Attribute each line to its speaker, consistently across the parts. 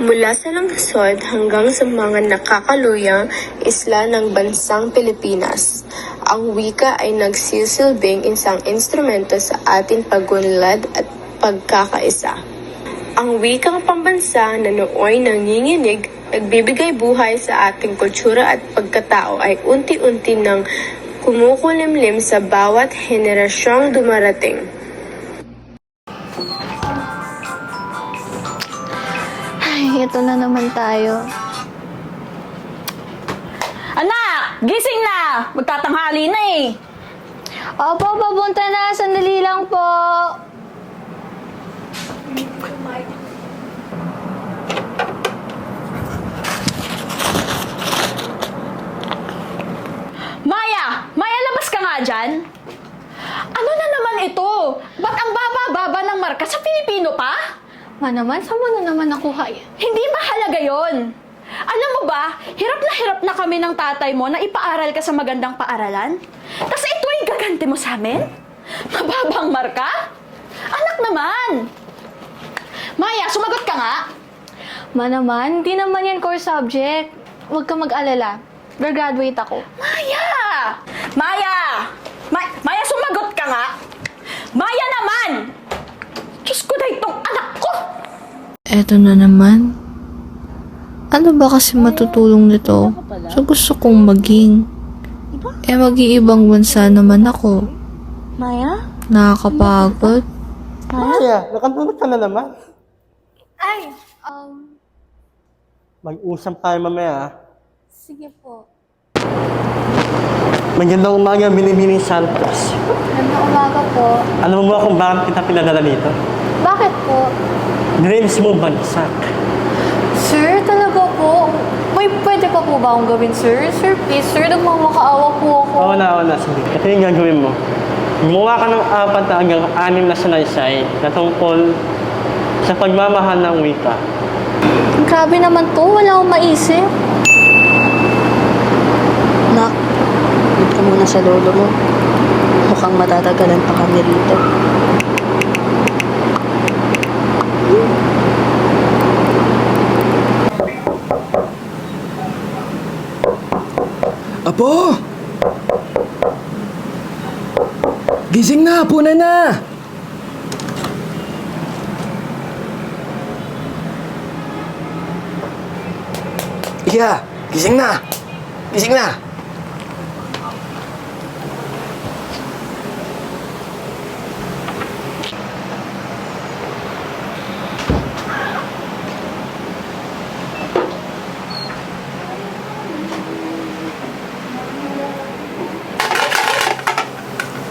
Speaker 1: Mula sa lungsod hanggang sa mga nakakaluyang isla ng bansang Pilipinas, ang wika ay nagsisilbing isang instrumento sa ating pagunlad at pagkakaisa. Ang wikang pambansa na nooy nanginginig, nagbibigay buhay sa ating kultura at pagkatao ay unti-unti nang kumukulimlim sa bawat henerasyong dumarating.
Speaker 2: Ito na naman tayo.
Speaker 3: Anak! Gising na! Magtatanghali na eh!
Speaker 2: Opo, papunta na. Sandali lang po.
Speaker 3: Maya! Maya, labas ka nga dyan! Ano na naman ito? Ba't ang baba-baba ng marka sa Pilipino pa?
Speaker 2: Ma naman, saan mo na naman nakuha yan?
Speaker 3: Hindi mahalaga yon. Alam mo ba, hirap na hirap na kami ng tatay mo na ipaaral ka sa magandang paaralan. Tapos ito ay gagante mo sa amin? Mababang marka? Anak naman! Maya, sumagot ka nga!
Speaker 2: Ma naman, hindi naman yan core subject. Huwag ka mag-alala. Graduate ako.
Speaker 3: Maya! Maya! Ma- Maya, sumagot ka nga! Maya naman! Diyos ko na itong anak ko!
Speaker 4: Eto na naman. Ano ba kasi matutulong nito sa gusto kong maging? Eh, mag-iibang bansa naman ako.
Speaker 2: Maya?
Speaker 4: Nakakapagod.
Speaker 5: Maya, nakatulog ka na naman.
Speaker 2: Ay, um,
Speaker 5: Mag-usap tayo mamaya. ah.
Speaker 2: sige po.
Speaker 5: Magandang umaga, Binibining Santos.
Speaker 2: Ganda umaga po.
Speaker 5: Alam mo ba kung bakit kita pinadala dito?
Speaker 2: Po?
Speaker 5: Dreams mo bansak.
Speaker 2: Sir, talaga po? May pwede pa po ba akong gawin, sir? Sir, please, sir, nagmamakaawa po ako.
Speaker 5: Oo na, oo na. Sige. Ito yung gagawin mo. Gumawa ka ng apat na hanggang anim na sanaysay na tungkol sa pagmamahal ng wika.
Speaker 2: Grabe naman to, wala akong maisip.
Speaker 6: Nak, wait ka muna sa lolo mo. Mukhang matatagalan pa kami rito.
Speaker 7: Apo! Gising na! Puna na! Iya! Gising na! Gising na!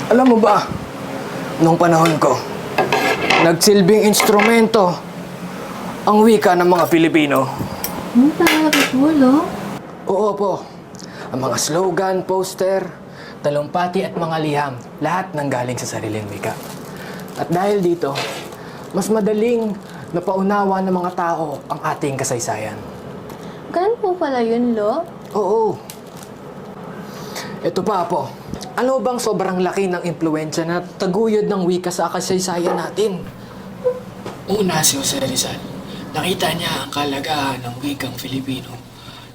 Speaker 7: Alam mo ba, nung panahon ko, nagsilbing instrumento ang wika ng mga Pilipino.
Speaker 2: Ano talaga po, lo?
Speaker 7: Oo po. Ang mga slogan, poster, talumpati at mga liham, lahat nanggaling sa sariling wika. At dahil dito, mas madaling napaunawa ng mga tao ang ating kasaysayan.
Speaker 2: Ganun po pala yun, lo?
Speaker 7: Oo. Ito pa po. Ano bang sobrang laki ng impluensya na taguyod ng wika sa kasaysayan natin?
Speaker 8: Una si Jose Rizal, nakita niya ang kalagahan ng wikang Filipino.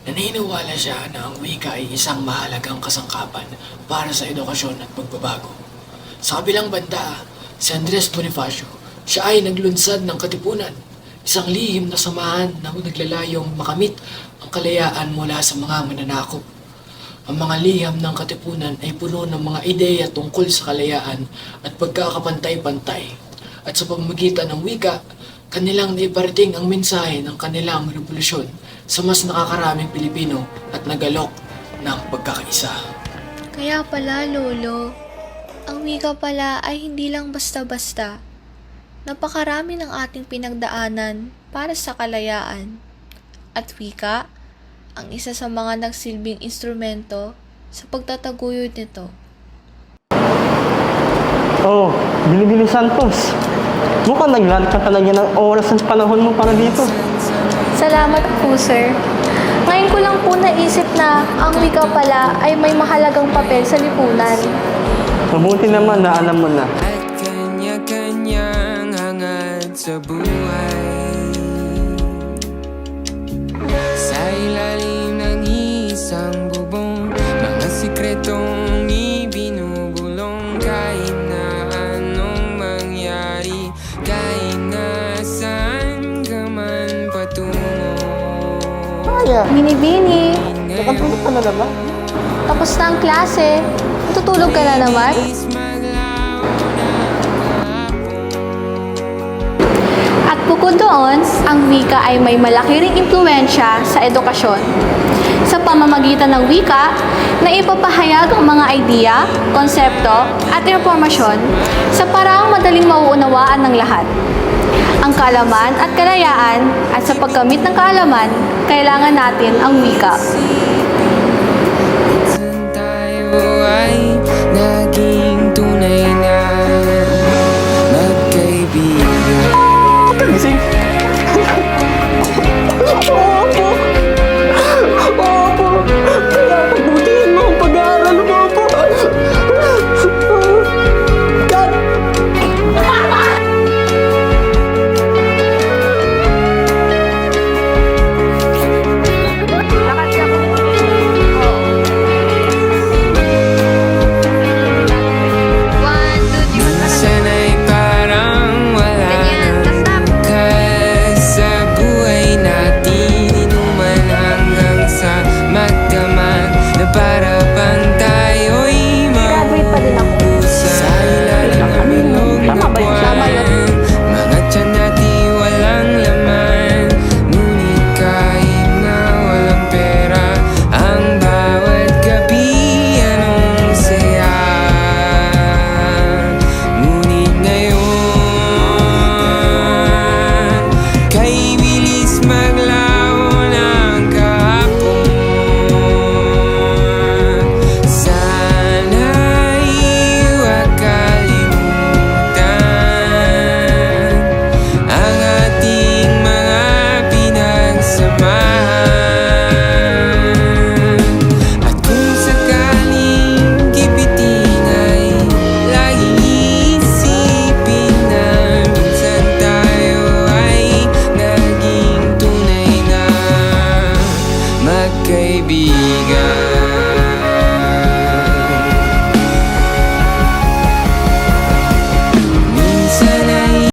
Speaker 8: Naniniwala siya na ang wika ay isang mahalagang kasangkapan para sa edukasyon at pagbabago. Sa kabilang banda, si Andres Bonifacio, siya ay naglunsad ng katipunan, isang lihim na samahan na naglalayong makamit ang kalayaan mula sa mga mananakop. Ang mga liham ng katipunan ay puno ng mga ideya tungkol sa kalayaan at pagkakapantay-pantay. At sa pamamagitan ng wika, kanilang naiparating ang mensahe ng kanilang revolusyon sa mas nakakaraming Pilipino at nagalok ng pagkakaisa.
Speaker 9: Kaya pala, Lolo, ang wika pala ay hindi lang basta-basta. Napakarami ng ating pinagdaanan para sa kalayaan. At wika, ang isa sa mga nagsilbing instrumento sa pagtataguyod nito.
Speaker 5: Oh, Binibining Santos. Mukhang naglaan ka talaga ng oras at panahon mo para dito.
Speaker 2: Salamat po, sir. Ngayon ko lang po naisip na ang wika pala ay may mahalagang papel sa lipunan.
Speaker 5: Mabuti naman na alam mo na.
Speaker 10: At kanya-kanyang hangad sa buhay kwentong ibinubulong Kahit na anong mangyari Kahit na saan ka man patungo
Speaker 5: Kaya,
Speaker 2: binibini.
Speaker 5: Nakatulog ka na naman.
Speaker 2: Tapos na ang klase. Tutulog ka na naman. At bukod doon, ang wika ay may malaki ring impluensya sa edukasyon. Sa pamamagitan ng wika, na ipapahayag ang mga idea, konsepto, at impormasyon sa paraang madaling mauunawaan ng lahat. Ang kaalaman at kalayaan at sa pagkamit ng kaalaman, kailangan natin ang wika.
Speaker 10: ay